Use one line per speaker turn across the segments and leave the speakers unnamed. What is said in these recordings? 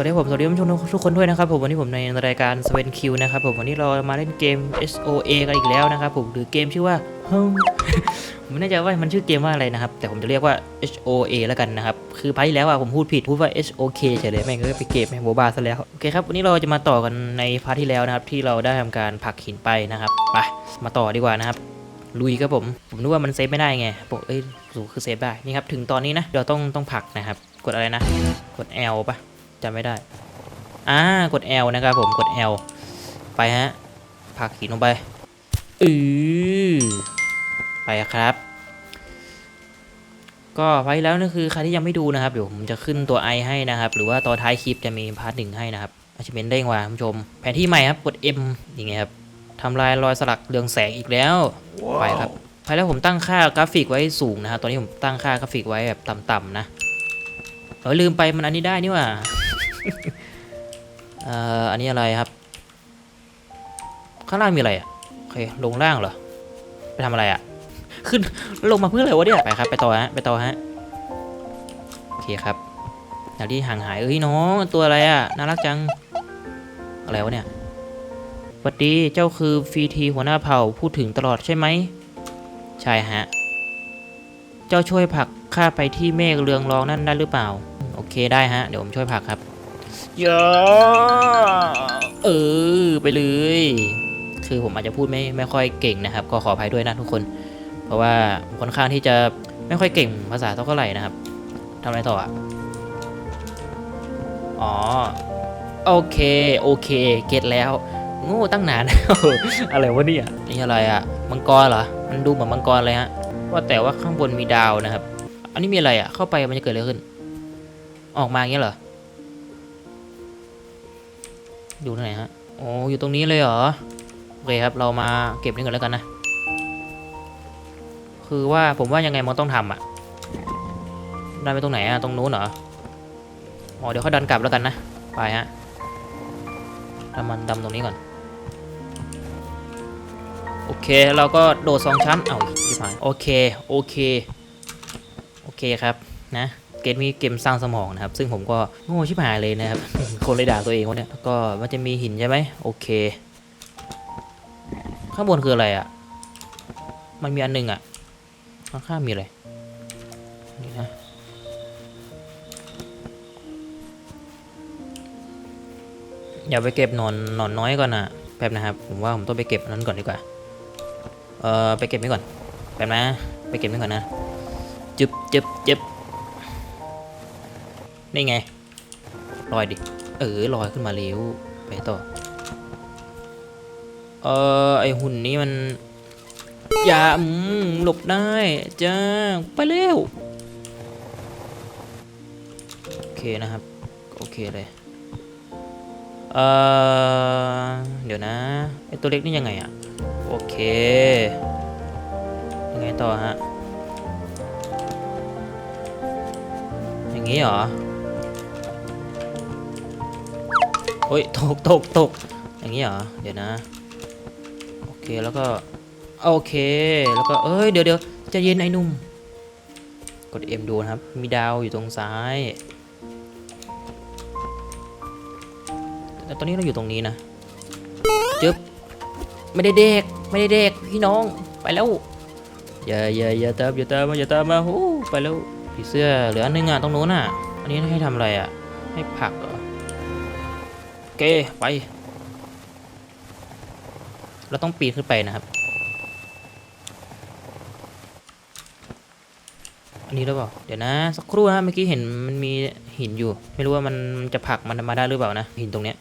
วัสดีผมสวัสดีผู้ชมทุกคนด้วยนะครับผมวันนี้ผมในรายการสเวนคิวนะครับผมวันนี้เรามาเล่นเกม SOA กันอีกแล้วนะครับผมหรือเกมชื่อว่า Home ผมไม่แน่ใจว่ามันชื่อเกมว่าอะไรนะครับ แต่ผมจะเรียกว่า HOA แล้วกันนะครับ คือพาร์ทที่แล้วอะผมพูดผิดพูดว่า HOK เฉยเลยแม่งก็ไปเกมแม่งโบบาซะแล้วโอเคครับวันนี้เราจะมาต่อกันในพาร์ทที่แล้วนะครับที่เราได้ทำการผลักหินไปนะครับไปมาต่อดีกว่านะครับลุยครับผม ผมนึกว่ามันเซฟไม่ได้ไงบอกเอ้ยสูคือเซฟได้นี่ครับถึงตอนนี้นะเราต้องต้องผลักนะครับกดอะไรนะ กด L ปะ จำไม่ได้ อ่ากด L นะครับผมกด L ไปฮะผักหินลงไปอือไปครับ ก็ไปแล้วนั่นคือใครที่ยังไม่ดูนะครับเดี๋ยวผมจะขึ้นตัว I ให้นะครับ หรือว่าตอนท้ายคลิปจะมีพาร์ทหนึ่งให้นะครับอาชิเมนเด้งว่ะคุณผู้ชม แผนที่ใหม่ครับกด M อย่างเงี้ยครับทำลายรอยสลักเรืองแสงอีกแล้วไปครับไปแล้วผมตั้งค่ากราฟิกไว้สูงนะครับตอนนี้ผมตั้งค่ากราฟิกไว้แบบต่ำๆนะเออลืมไปมันอันนี้ได้นี่ว่า เอ่ออันนี้อะไรครับ ข้างล่างมีอะไรอะโอเคลงล่างเหรอ ไปทำอะไรอะ ขึ้นลงมาเพื่ออะไรวะเนี่ยไปครับ ไปต่อฮะไปต่อฮะโอเคครับอย่างที่ห่างหายเอ้ยน้องตัวอะไรอะน่ารักจังอะไรวะเนี่ยสวัสดีเจ้าคือฟีทีหัวหน้าเผ่าพูดถึงตลอดใช่ไหมใช่ฮะ เจ้าช่วยผลักข้าไปที่เมฆเรืองรองนั่นได้หรือเปล่า โอเคได้ฮะ เดี๋ยวผมช่วยผลักครับ ยาเออไปเลย คือผมอาจจะพูดไม่ไม่ค่อยเก่งนะครับ ก็ขออภัยด้วยนะทุกคน เพราะว่าค่อนข้างที่จะไม่ค่อยเก่งภาษาเท่าไหร่นะครับทำอะไรต่ออะอ๋อโอเคโอเคเก็ตแล้วโง่ตั้งนาน อะไรวะเนี่ยนี่อะไรอะ่ะมังกรเหรอมันดูเหมือนมังกรเลยฮะว่าแต่ว่าข้างบนมีดาวนะครับ อันนี้มีอะไรอะ่ะเข้าไปมันจะเกิดอะไรขึ้น ออกมาอย่างเงี้ยเหรอ อยู่ไหนฮะโอ้อยู่ตรงนี้เลยเหรอโอเคครับเรามาเก็บนี่ก่อนแล้วกันนะ คือว่าผมว่ายังไงมันต้องทำอะดันไปตรงไหนอะตรงนู้นเหรออ๋อเดี๋ยวเขาดันกลับแล้วกันนะไปฮะทำมันดำตรงนี้ก่อนโอเคเราก็โดดสองชั้นเอาที่ผ่านโอเคโอเคโอเคครับนะ เกมนี้เกมสร้างสมองนะครับ ซึ่งผมก็โง่ชิบหายเลยนะครับ คนเลยด่าตัวเองวะเนี่ยแล้วก็มันจะมีหินใช่ไหมโอเค ข้างบนคืออะไรอะ่ะ มันมีอันหนึ่งอะ่ะ ข้างข้างมีอะไร นี่นะ อย่าไปเก็บหนอนนอนน้อยก่อนนะแป๊บนะครับ ผมว่าผมต้องไปเก็บนั้นก่อนดีกว่า เออไปเก็บนี่ก่อน แป๊บนะ ไปเก็บนี่ก่อนนะ จึบจึบจึบ นี่ไงลอยดิ เออลอยขึ้นมาเร็วไปต่อ เออไอหุ่นนี้มัน อย่าหลบได้จ้าไปเร็ว โอเคนะครับ โอเคเลย เอ่อเดี๋ยวนะ ไอตัวเล็กนี่ยังไงอะโอเค ยังไงต่อฮะ อย่างงี้เหรอ โอ้ยตกตกตกอย่างงี้เหรอเดี๋ยวนะโอเคแล้วก็โอเคแล้วก็เอ้ยเดี๋ยวเดี๋ยวจะเย็นไอ้นุ่มกด M ดูนะครับ มีดาวอยู่ตรงซ้ายแต่ตอนนี้เราอยู่ตรงนี้นะจึ๊บไม่ได้เด็กไม่ได้เด็กพี่น้องไปแล้วอย่าอย่าอย่าตามอย่าตามมาอย่าตามมาโอ้ไปแล้วผีเสื้อเหลืออันนึงอะตรงโน้นอะ อันนี้ให้ทำอะไรอะให้ผัก เหรอโอเค ไป เราต้องปีนขึ้นไปนะครับ อันนี้หรือเปล่า เดี๋ยวนะ สักครู่นะเมื่อกี้เห็นมันมีหินอยู่ ไม่รู้ว่ามันจะผลักมันมาได้หรือเปล่านะ หินตรงเนี้ย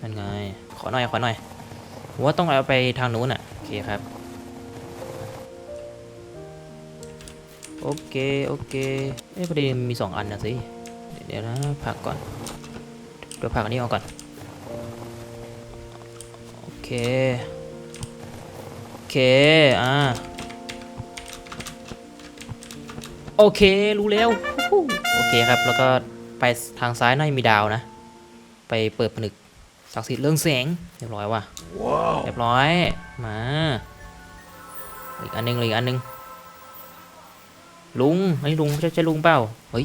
นั่นไง ขอหน่อย ขอหน่อยผมว่าต้องเอาไปทางนู้นอะ โอเคครับ โอเค โอเค เอ้ยประเด็นมีสองอันนะสิ เดี๋ยวนะผลักก่อน เดี๋ยวผลักอันนี้ออกก่อน โอเค โอเค อ่า โอเค รู้แล้วฮู้โอเคครับ แล้วก็ไปทางซ้ายน่าจะมีดาวนะ ไปเปิดผนึกศักดิ์สิทธิ์เรื่องแสง เรียบร้อยว่ะเรียบร้อย มา อีกอันหนึงอีกอันหนึง ลุงไอ้ยลุงใช่ใช่ลุงเปล่า เฮ้ย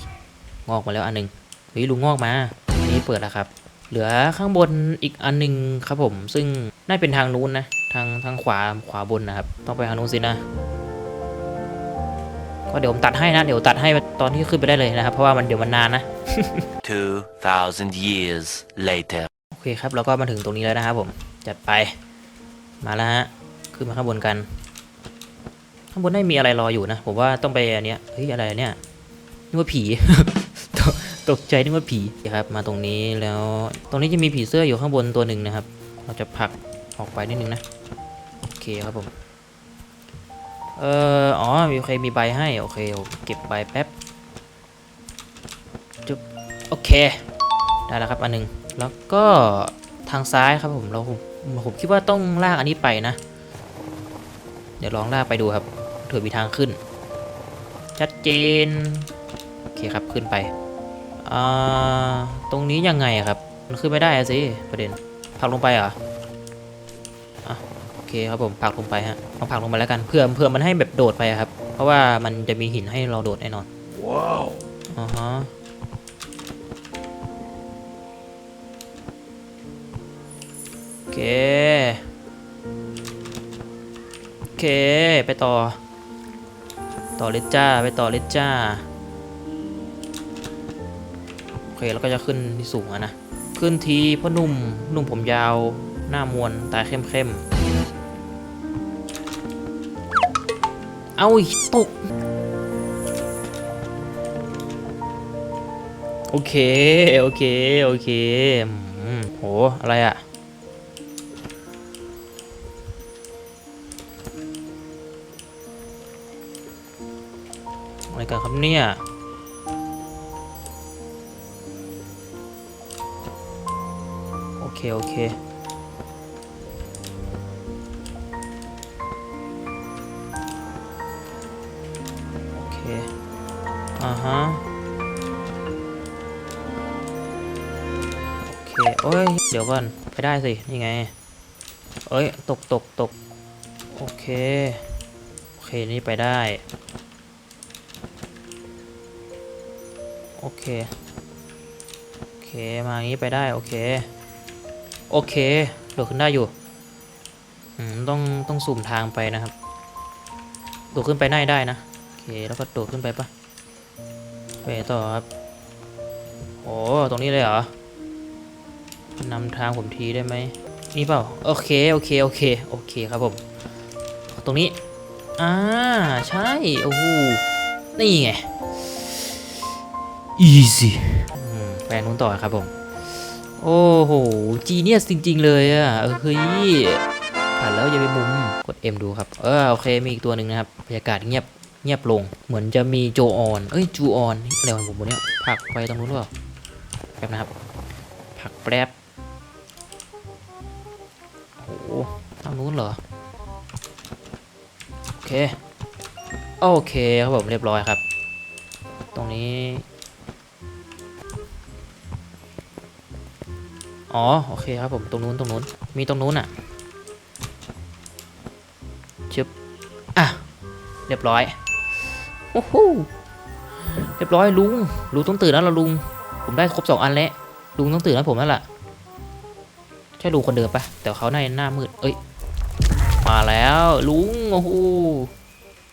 งอกมาแล้วอันหนึงเฮ้ยลุงงอกมาโอเค นี้เปิดแล้วครับ เหลือข้างบนอีกอันหนึงครับผม ซึ่งน่าเป็นทางนู้นนะ ทางทางขวาขวาบนนะครับ ต้องไปทางนู้นสินะ ก็เดี๋ยวผมตัดให้นะ เดี๋ยวตัดให้ตอนที่ขึ้นไปได้เลยนะครับ เพราะว่ามันเดี๋ยวมันนานนะ
2,000 years later.
โอเคครับแล้วก็มาถึงตรงนี้แล้วนะครับผม จัดไป มาแล้วฮะ ขึ้นมาข้างบนกัน ข้างบนได้มีอะไรรออยู่นะ ผมว่าต้องไปอันเนี้ย เฮ้ยอะไรอันเนี้ยนึกว่าผี ตกใจนึกว่าผีครับ มาตรงนี้แล้ว ตรงนี้จะมีผีเสื้ออยู่ข้างบนตัวหนึ่งนะครับ เราจะผลักออกไปนิดนึงนะ โอเคครับผม เอ่อ อ๋อมีใครมีใบให้ โอเคผมเก็บใบแป๊บจุ๊บโอเค ได้แล้วครับอันหนึง แล้วก็ทางซ้ายครับผม เราผมผมคิดว่าต้องลากอันนี้ไปนะ เดี๋ยวลองลากไปดูครับเผื่อมีทางขึ้น ชัดเจน โอเคครับขึ้นไป อ่าตรงนี้ยังไงอะครับ มันขึ้นไม่ได้อะสิประเด็นผลักลงไปเหรออะโอเคครับผมผลักลงไปฮะลองผลักลงไปแล้วกันเพื่อเพื่อมันให้แบบโดดไปอะครับ เพราะว่ามันจะมีหินให้เราโดดแน่นอน
ว้าว
อ่าฮะโอเคโอเคไปต่อ ต่อเลยจ้าไปต่อเลยจ้าโอ เคแล้วก็จะขึ้นที่สูงอะนะ ขึ้นทีพ่อนุ่มนุ่มผมยาว หน้ามวนตาเข้มเข้มเอาอีกตก โอเค โอเค โอเคโห อะไรอะอะไรกันครับเนี่ย เคโอเคโอเคอ่าฮะโอเคโอ้ยเดี๋ยวก่อนไปได้สินี่ไงเอ้ยตกตกตกโอเคโอเคนี่ไปได้โอเคโอเคมางี้ไปได้โอเค โอเคโดดขึ้นได้อยู่ต้องต้องสุ่มทางไปนะครับโดดขึ้นไปได้ได้นะโอเคแล้วก็โดดขึ้นไปปะไปต่อครับโอ้ตรงนี้เลยเหรอนำทางผมทีได้ไหมนี่เปล่าโอเคโอเคโอเคโอเคครับผม ตรงนี้อ่าใช่โอ้โหนี่ไง easy อืมแปลงนู้นต่อครับผม โอ้โห จีเนียสจริง ๆ เลยอะเออเฮ้ยผ่านแล้วอย่าไปมุมกด M ดูครับ เออโอเคมีอีกตัวหนึ่งนะครับบรรยากาศเงียบเงียบลง เหมือนจะมีโจออน เอ้ยจูออนอะไรของผมวะเนี่ยผลักไปตรงนู้นหรือเปล่าแป๊บนะครับผลักแป๊บโอ้โหทางนู้นเหรอ โอเค โอเคครับผมเรียบร้อยครับ ตรงนี้ อ๋อโอเคครับผมตรงนู้นตรงนู้นมีตรงนู้นอะชึบอะเรียบร้อยโอ้โหเรียบร้อยลุงลุงต้องตื่นแล้วล่ะลุง ผมได้ครบสองอันแล้วลุงต้องตื่นแล้วผมแล้วล่ะใช่ลุงคนเดิมปะแต่เขาหน้าหน้ามืดเอ้ยมาแล้วลุงโอ้โห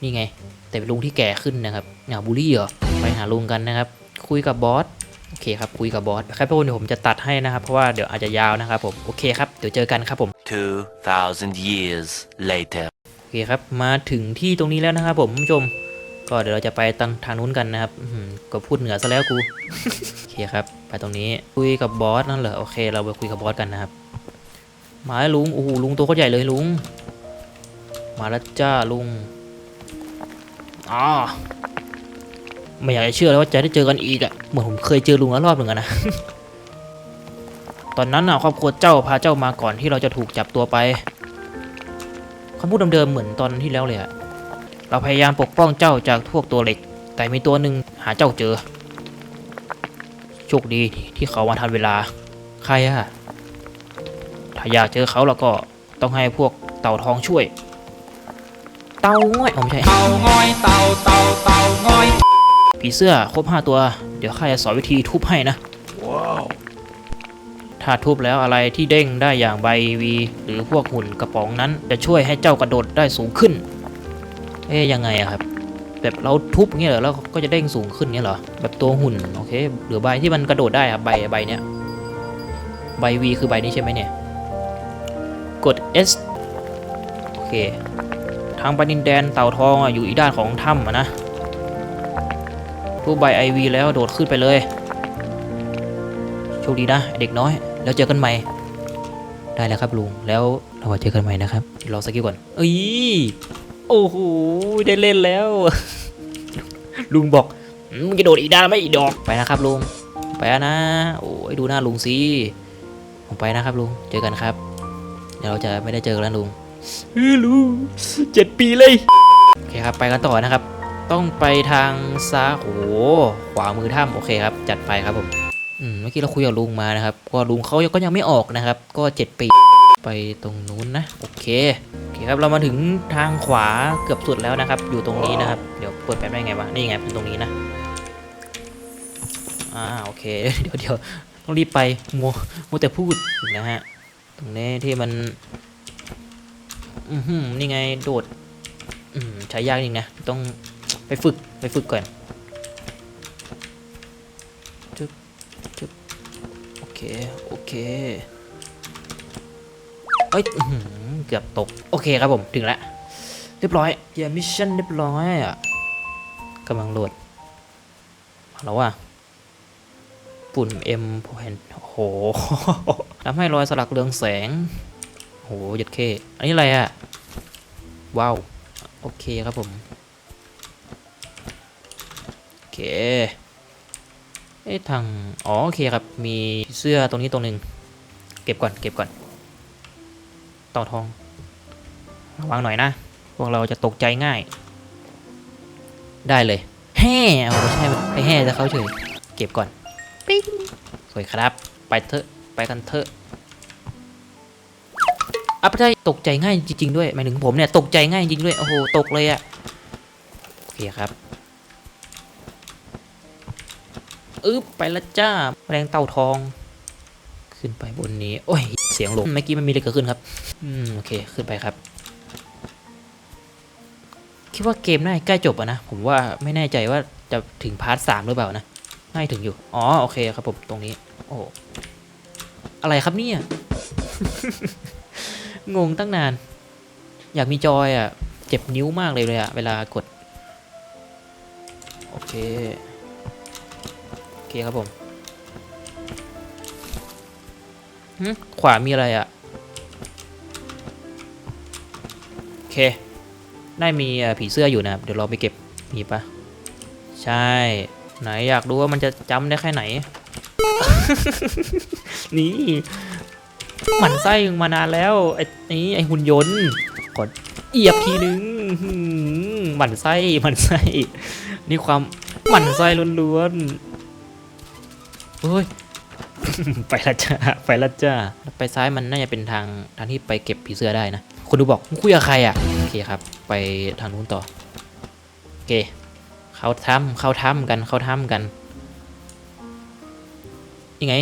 นี่ไง แต่เป็นลุงที่แก่ขึ้นนะครับอย่าบูลลี่เหรอไปหาลุงกันนะครับ คุยกับบอส โอเคครับคุยกับบอสครับทุกคนเดี๋ยวผมจะตัดให้นะครับ เพราะว่าเดี๋ยวอาจจะยาวนะครับผมโอเคครับเดี๋ยวเจอกันครับผม
2,000 years later.
โอเคครับมาถึงที่ตรงนี้แล้วนะครับผมคุณผู้ชม ก็เดี๋ยวเราจะไปทางทางนู้นกันนะครับอื้อหือก็พูดเหนือซะแล้วกู โอเคครับ ไปตรงนี้คุยกับบอสนั่นเหรอโอเค เราไปคุยกับบอสกันนะครับ มาแล้วลุงโอ้โหลุงตัวโคตรใหญ่เลยลุง มาแล้วจ้าลุงอ๋อ ไม่อยากจะเชื่อเลยว่าจะได้เจอกันอีกอะเหมือนผมเคยเจอลุงแล้วรอบหนึ่งอะนะ ตอนนั้นน่ะครอบครัวเจ้าพาเจ้ามาก่อนที่เราจะถูกจับตัวไปคำพูดเดิมๆเหมือนตอนที่แล้วเลยอะเราพยายามปกป้องเจ้าจากพวกตัวเหล็ก แต่มีตัวหนึ่งหาเจ้าเจอ โชคดีที่เขามาทันเวลา ใครอะถ้าอยากเจอเขาแล้วก็ต้องให้พวกเต่าทองช่วย เต่าง่อยเอาไม่ใช่
เต่าง้อย เต่าเต่าเต่าง้อย
ผีเสื้อครบห้าตัว เดี๋ยวข้าจะสอนวิธีทุบให้นะ
Wow.
ถ้าทุบแล้วอะไรที่เด้งได้อย่างใบวี หรือพวกหุ่นกระป๋องนั้น จะช่วยให้เจ้ากระโดดได้สูงขึ้น เอ๊ยยังไงอะครับ แบบเราทุบเงี้ยเหรอแล้วก็จะเด้งสูงขึ้นเงี้ยเหรอ แบบตัวหุ่นโอเค หรือใบที่มันกระโดดได้ครับใบใบเนี้ย ใบ V คือใบนี้ใช่ไหมเนี่ย กด S โอเค ทางไปดินแดนเต่าทองอะอยู่อีกด้านของถ้ำอะนะ ผู้ใบ IV แล้วโดดขึ้นไปเลย โชคดีนะ เด็กน้อย แล้วเจอกันใหม่ ได้แล้วครับลุง แล้วเรามาเจอกันใหม่นะครับเดี๋ยวรอสักกี้ก่อน เอ้ย โอ้โห ได้เล่นแล้ว ลุงบอกมึงจะโดดอีกด้านไหมอีกดอก ไปนะครับลุง ไปนะ โอ้ยดูหน้าลุงสิ ผมไปนะครับลุง เจอกันครับ เดี๋ยวเราจะไม่ได้เจอกันแล้วลุงเฮ้ยลุงเจ็ดปีเลย โอเคครับ ไปกันต่อนะครับ ต้องไปทางซ้ายโอ้โหขวามือถ้ำโอเคครับ จัดไปครับผมอืมเมื่อกี้เราคุยกับลุงมานะครับ ก็ลุงเขาก็ยังไม่ออกนะครับ ก็เจ็ดปี ไปตรงนู้นนะ โอเค โอเคครับ เรามาถึงทางขวาเกือบสุดแล้วนะครับ อยู่ตรงนี้นะครับ เดี๋ยวเปิดแป๊บได้ไงวะ นี่ไงเป็นตรงนี้นะ อ่า โอเค เดี๋ยวเดี๋ยวต้องรีบไปมัวมัวแต่พูดนะฮะ ตรงนี้ที่มัน อือหือนี่ไง โดด อืมใช้ยากจริงนะ ต้อง ไปฝึกไปฝึกก่อนจึ๊บจึ๊บโอเค โอเคเอ้ยอื้อหือเกือบตก โอเคครับผมถึงแล้วเรียบร้อยเกียร์มิชชั่นเรียบร้อยอะกำลังโหลดมาแล้วอะปุ่น M ผมเห็นโอ้โหทำให้รอยสลักเรืองแสงโอ้โหหยัดเค อันนี้อะไรอะ ว้าว โอเคครับผมโอ เคเอ๊ะทาง อ๋อ โอเคครับ มีเสื้อตรงนี้ตรงหนึ่ง เก็บก่อน เก็บก่อน ต่อทอง ระวังหน่อยนะ พวกเราจะตกใจง่าย ได้เลย แห่เอาไม่ใช่ไปแห่จะเขาเฉย เก็บก่อนปิ๊งสวยครับ ไปเถอะ ไปกันเถอะอะไม่ใช่ตกใจง่ายจริง ๆ ด้วย หมายถึงผมเนี่ย ตกใจง่ายจริงด้วย โอ้โห ตกเลยอะโอเคครับ อึ๊บไปละจ้าแมลงเต่าทอง ขึ้นไปบนนี้ โอ้ย เสียงลงเมื่อกี้มันมีอะไรเกิดขึ้นครับ อืม โอเค ขึ้นไปครับ คิดว่าเกมน่าจะใกล้จบอะนะ ผมว่าไม่แน่ใจว่าจะถึงพาร์ทสามหรือเปล่านะ น่าจะถึงอยู่ อ๋อ โอเคครับผม ตรงนี้ โอ้ อะไรครับเนี่ย งงตั้งนาน อยากมีจอยอะเจ็บนิ้วมากเลยเลยอะเวลากด โอเค เคครับผมหึขวามีอะไรอะโอเค ได้มีเอ่อผีเสื้ออยู่นะครับ เดี๋ยวเราไปเก็บมีปะใช่ ไหนอยากดูว่ามันจะจำได้แค่ไหน นี่หมันไส้มึงมานานแล้วไอ้นี่ไอ้หุ่นยนต์กดเอียบทีนึงหืมหมันไส้หมันไส้นี่ความหมันไส้ล้วนๆ เฮ้ย ไปละจ้าไปละจ้าไปซ้ายมันน่าจะเป็นทางทางที่ไปเก็บผีเสื้อได้นะคนดูบอกคุยกับใครอะโอเคครับ ไปทางนู้นต่อโอเคเข้าถ้ำเข้าถ้ำกันเข้าถ้ำกันยังไง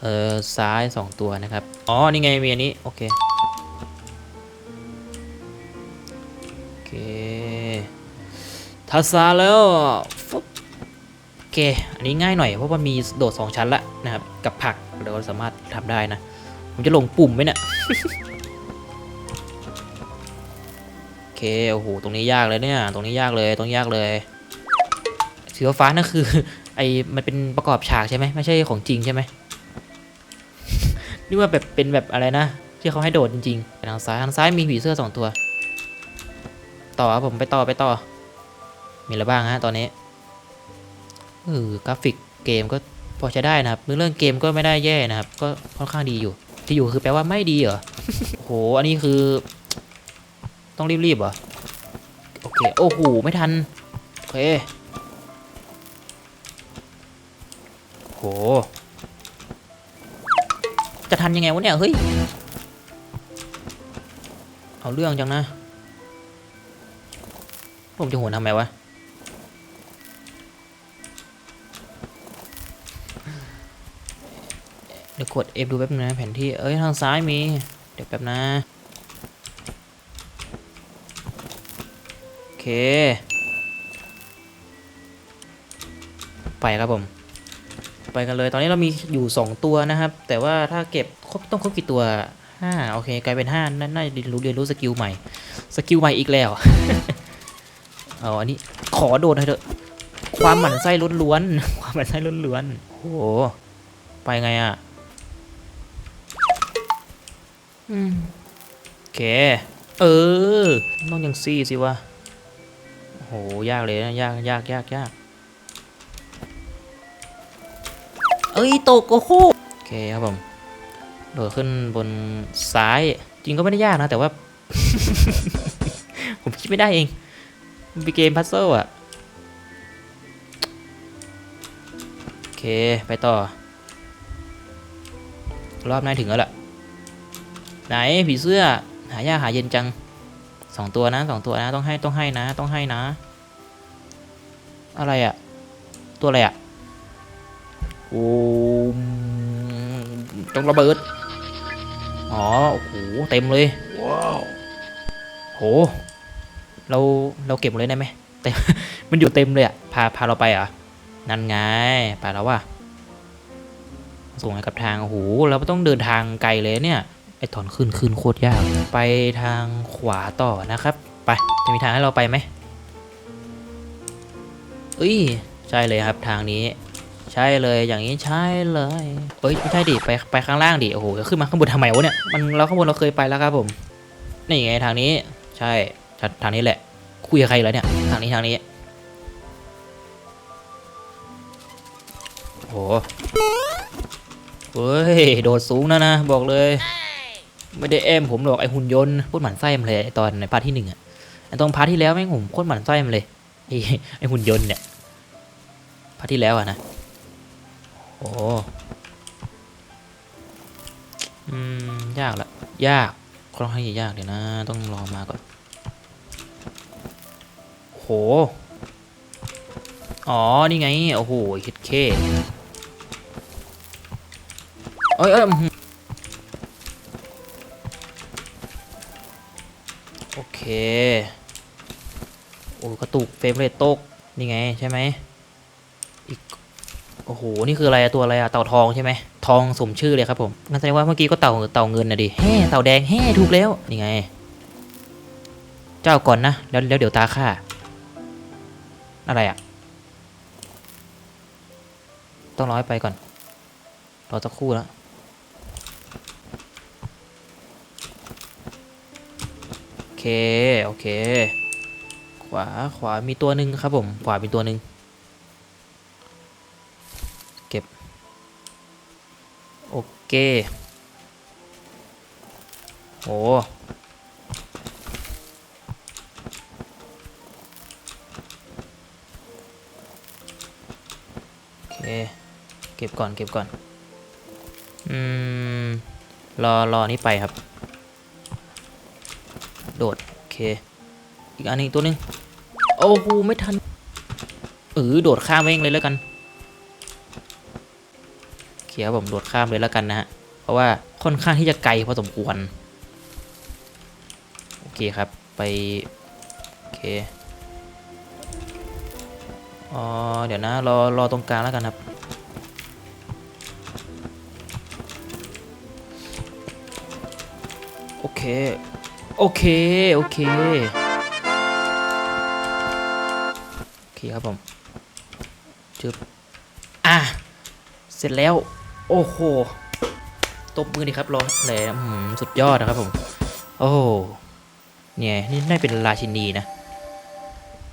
เออซ้ายสองตัวนะครับ อ๋อ นี่ไงมีอันนี้ โอเค โอเคทัศาแล้ว เค อันนี้ง่ายหน่อยเพราะว่ามีโดดสองชั้นละนะครับ กับผักเราสามารถทำได้นะ ผมจะลงปุ่มไหมเนี่ยโอเคโอ้โหตรงนี้ยากเลยเนี่ย ตรงนี้ยากเลยตรงนี้ยากเลยสีฟ้านั่นคือไอมันเป็นประกอบฉากใช่ไหมไม่ใช่ของจริงใช่ไหมนี่ว่าแบบเป็นแบบอะไรนะที่เขาให้โดดจริงๆทางซ้ายทางซ้ายมีผีเสื้อสองตัว ต่อครับผมไปต่อไปต่อ มีอะไรบ้างฮะตอนนี้ เออกราฟิกเกมก็พอใช้ได้นะครับเรื่องเกมก็ไม่ได้แย่นะครับ ก็ค่อนข้างดีอยู่ ที่อยู่คือแปลว่าไม่ดีเหรอโอ้โหอันนี้คือ ต้องรีบๆเหรอโอเคโอ้โหไม่ทันโอเคโห จะทันยังไงวะเนี่ยเฮ้ยเอาเรื่องจังนะผมจะโหนทำไมวะ กด F ดูแป๊บนึงนะแผนที่ เอ้ย ทางซ้ายมี เดี๋ยวแป๊บนะ โอเค ไปครับผม ไปกันเลย ตอนนี้เรามีอยู่ 2 ตัวนะครับ แต่ว่าถ้าเก็บครบต้องครบกี่ตัว5โอเค กลายเป็น 5 นั่นน่าจะเรียนรู้เรียนรู้สกิลใหม่ สกิลใหม่อีกแล้วเอาอันนี้ขอโดนให้เถอะ ความหมั่นไส้ล้วนๆ ความหมั่นไส้ล้วนๆโอ้โหไปไงอะ อืมโอเค เออ ต้องยังซี่สิวะโห ยากเลยนะ ยากยากยากยากเอ้ยตกโอ้โหโอเคครับผม โดดขึ้นบนซ้าย จริงก็ไม่ได้ยากนะ แต่ว่า ผมคิดไม่ได้เอง มันเป็นเกมพัซเซิลอะโอเค ไปต่อ รอบนายถึงแล้วล่ะ ไหนผีเสื้อ หายากหาเย็นจังสองตัวนะสองตัวนะต้องให้ต้องให้นะต้องให้นะ อะไรอะตัวอะไรอะโอ้มจงระเบิดอ๋อโอ้โหเต็มเลยว้าวโหเราเราเก็บหมดเลยได้ไหมเต็มมันอยู่เต็มเลยอะพาพาเราไปเหรอะนั่นไงไปแล้วว่ะส่งให้กับทางโอ้โหเราต้องเดินทางไกลเลยเนี่ย ไอ้ถอนขึ้นขึ้นโคตรยาก ไปทางขวาต่อนะครับ ไป จะมีทางให้เราไปไหมเอ้ยใช่เลยครับทางนี้ ใช่เลยอย่างนี้ใช่เลยเอ้ยไม่ใช่ดิไปไปข้างล่างดิโอ้โหขึ้นมาข้างบนทำไมวะเนี่ยมันเราข้างบนเราเคยไปแล้วครับผมนี่ไงทางนี้ใช่ทางทางนี้แหละ คุยกับใครแล้วเนี่ยทางนี้ทางนี้โอ้โหเฮ้ยโดดสูงนะนะบอกเลย ไม่ได้แอมผมหรอกไอหุ่นยนต์โคตรหมันไส้มันเลยไอตอนในพาร์ทที่หนึ่งอะไอตอนพาร์ทที่แล้วแม่งผมโคตรหมันไส้มันเลยไอไอหุ่นยนต์เนี่ยพาร์ทที่แล้วอะนะโอ้อืมยากละยากค่อนข้างจะยากเดี๋ยวนะ ต้องรอมาก่อนโหอ๋อ นี่ไง โอ้โหคิดเคเอ้ยเอ้ย โอเคโอ้กระตุกเฟรมเรทตก นี่ไงใช่ไหมอีก โอ้โห นี่คืออะไรตัวอะไรอะเต่าทองใช่ไหม ทองสมชื่อเลยครับผม งั้นแสดงว่าเมื่อกี้ก็เต่าเต่าเงินนะดิแฮ่เต่าแดงแฮ่ถูกแล้ว นี่ไง เจ้าก่อนนะ แล้วแล้วเดี๋ยวตาข้าอะไรอะต้องร้อยไปก่อน รอสักครู่แล้ว โอเคโอเค ขวาขวามีตัวหนึ่งครับผมขวามีตัวหนึ่งเก็บ โอเคโอ้เคเก็บก่อนเก็บก่อน อืม รอรอนี่ไปครับ โดด โอเค อีกอันหนึงตัวหนึง โอ้โหไม่ทันเออโดดข้ามเองเลยแล้วกันเคครับผมโดดข้ามเลยแล้วกันนะฮะ เพราะว่าค่อนข้างที่จะไกลพอสมควร โอเคครับ ไป โอเค อ๋อ เดี๋ยวนะ รอ รอตรงกลางแล้วกันครับโอเค โอเค โอเค โอเคครับผมจึบอะ เสร็จแล้ว โอ้โห ตบมือดีครับรอแหลมสุดยอดนะครับผม โอ้เนี่ย นี่น่าเป็นราชินีนะ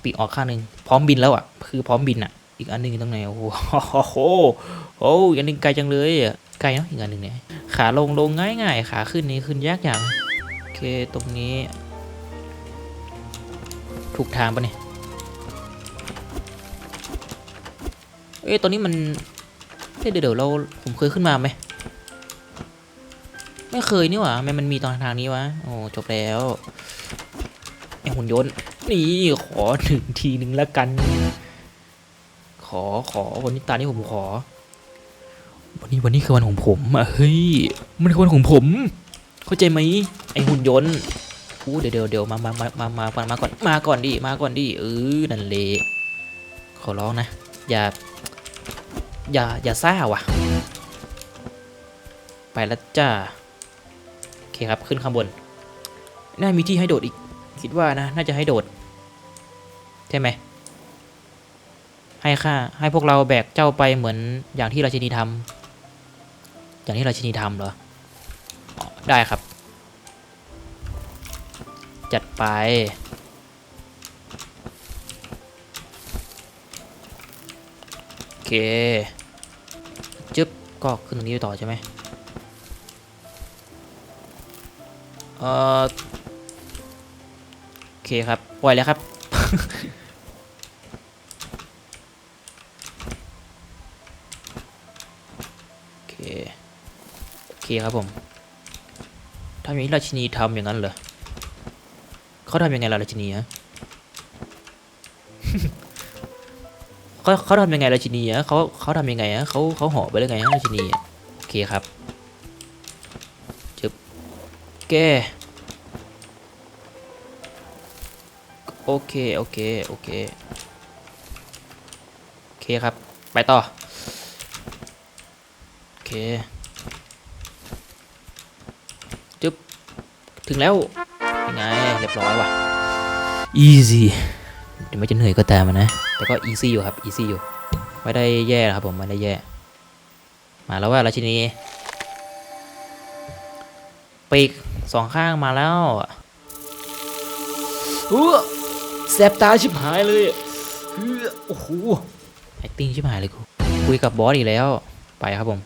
ปีกออกข้างหนึ่งพร้อมบินแล้วอะ คือพร้อมบินอะ อีกอันนึงอยู่ตรงไหน โอ้โห โอ้โหอีกอันนึงไกลจังเลยอะ ไกลเนาะ อีกอันนึงเนี่ย ขาลงลงง่ายง่ายๆขาขึ้นนี่ขึ้นยากอย่าง เค ตรงนี้ ถูกทางปะเนี่ย เอ้ยตอนนี้มันเดี๋ยวเดี๋ยวเราผมเคยขึ้นมาไหม ไม่เคยนี่หว่าทำไมมันมีตอนทางนี้วะ โอ้จบแล้วไอหุ่นยนต์ นี่ ขอหนึ่งทีหนึ่งแล้วกัน ขอขอวันนี้ตานี้ผมขอ วันนี้วันนี้คือวันของผมอะเฮ้ย มันคือวันของผม เข้าใจไหม ไอหุ่นยนต์อู้เดี๋ยวเดี๋ยวเดี๋ยวมามามามามามามาก่อนมาก่อนดิมาก่อนดิเออนั่นเละขอร้องนะ อย่า อย่า อย่าซ่าว่ะ ไปแล้วจ้า โอเคครับ ขึ้นข้างบน น่ามีที่ให้โดดอีก คิดว่านะ น่าจะให้โดด ใช่ไหม ให้ค่า ให้พวกเราแบกเจ้าไปเหมือนอย่างที่ราชินีทำอย่างที่ราชินีทำเหรอ ได้ครับ จัดไป โอเค จึ๊บ ก็ขึ้นตรงนี้ไปต่อใช่ไหมเออโอเคครับ ปล่อยแล้วครับ โอเค โอเคครับผมทำอย่างนี้ราชินีทำอย่างนั้นเหรอ เขาทำยังไงล่ะราชินีฮะเขาเขาทำยังไงราชินีอะเขาเขาทำยังไงอะเขาเขาห่อไปได้ไงฮะราชินีโอเคครับจึบแกโอเค โอเค โอเค โอเคครับ ไปต่อ โอเค จึ๊บ ถึงแล้ว ไงเรียบร้อยว่ะ easy ถึงไม่จะเหนื่อยก็ตามอะนะ แต่ก็ easy อยู่ครับ easy อยู่ ไม่ได้แย่นะครับผมไม่ได้แย่ มาแล้วว่าราชินีปีกสองข้างมาแล้วอู้แสบตาชิบหายเลยเฮ้อโอ้โห acting ชิบหายเลยกูคุยกับบอสอีกแล้ว ไปครับผม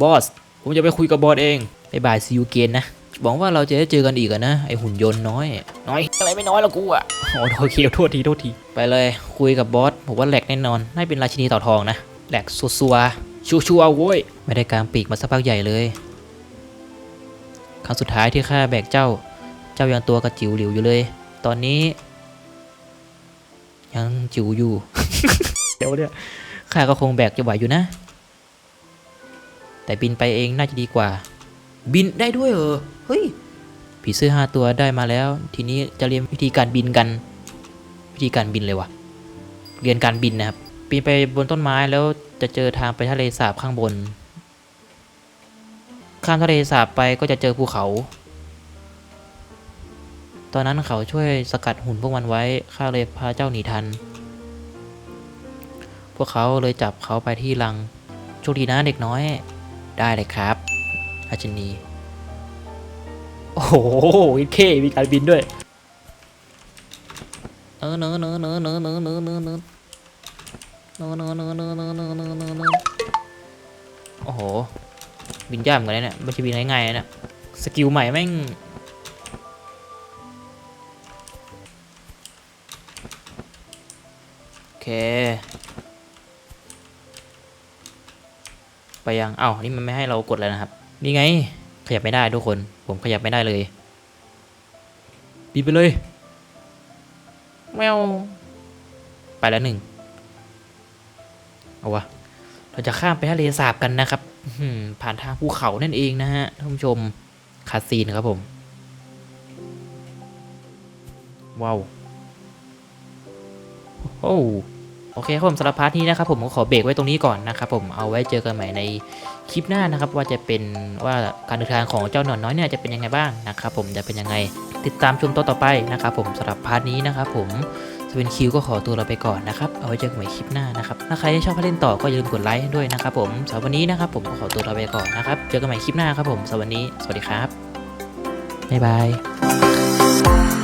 บอส ผมจะไปคุยกับบอสเองบายบายซีอูเกนนะ หวังว่าเราจะได้เจอกันอีกอะนะไอหุ่นยนต์น้อย น้อยอะไรไม่น้อยละกูอะอ๋อโอเคโทษทีโทษทีไปเลยคุยกับบอสผมว่าแหลกแน่นอนน่าเป็นราชินีเต่าทองนะแหลกซัวๆชัวชัวๆโว้ยไม่ได้กลางปีกมาสักพักใหญ่เลย ครั้งสุดท้ายที่ข้าแบกเจ้า เจ้ายังตัวกระจิ๋วหลิวอยู่เลย ตอนนี้ ยังจิ๋วอยู่เดี๋ยวเนี่ยข้าก็คงแบกจะไหวอยู่นะ แต่บินไปเองน่าจะดีกว่า บินได้ด้วยเหรอ เฮ้ย ผีเสื้อห้าตัวได้มาแล้ว ทีนี้จะเรียนวิธีการบินกัน วิธีการบินเลยวะเรียนการบินนะครับ ปีนไปบนต้นไม้แล้วจะเจอทางไปทะเลสาบข้างบน ข้ามทะเลสาบไปก็จะเจอภูเขา ตอนนั้นเขาช่วยสกัดหุ่นพวกมันไว้ ข้าเลยพาเจ้าหนีทัน พวกเขาเลยจับเขาไปที่ลังโชคดีนะเด็กน้อย ได้เลยครับ อาจารนี โอ้โหเคมีการบินด้วยเออเนอเนอเนอเนอเนอเนอเนอเนอเนอเนอเนอเนอเนอเนอเนอเนอเนอโอ้โห บินยากเหมือนกันเนี่ยไม่ใช่บินง่ายๆนะเนี่ยสกิลใหม่แม่งโอเค ไปยัง เอ้านี่มันไม่ให้เรากดแล้วนะครับ นี่ไง ขยับไม่ได้ทุกคน ผมขยับไม่ได้เลยบินไปเลยแมวไปแล้วหนึ่งเอาวะ เราจะข้ามไปทะเลสาบกันนะครับอื้อหือผ่านทางภูเขานั่นเองนะฮะท่านผู้ชมคาซีนครับผม ว้าว โอ้ โอเคครับผมสำหรับพาร์ทนี้นะครับผมก็ขอเบรกไว้ตรงนี้ก่อนนะครับผมเอาไว้เจอกันใหม่ในคลิปหน้านะครับ ว่าจะเป็นว่าการเดินทางของเจ้าหนอนน้อยเนี่ยจะเป็นยังไงบ้างนะครับผมจะเป็นยังไงติดตามชมต่อต่อไปนะครับผมสำหรับพาร์ทนี้นะครับผมสเวนคิวก็ขอตัวเราไปก่อนนะครับเอาไว้เจอกันใหม่คลิปหน้านะครับถ้าใครที่ชอบเล่นต่อก็อย่าลืมกดไลค์ด้วยนะครับผมสำหรับวันนี้นะครับผมก็ขอตัวเราไปก่อนนะครับเจอกันใหม่คลิปหน้าครับผมสำหรับวันนี้ สวัสดีครับบ๊ายบาย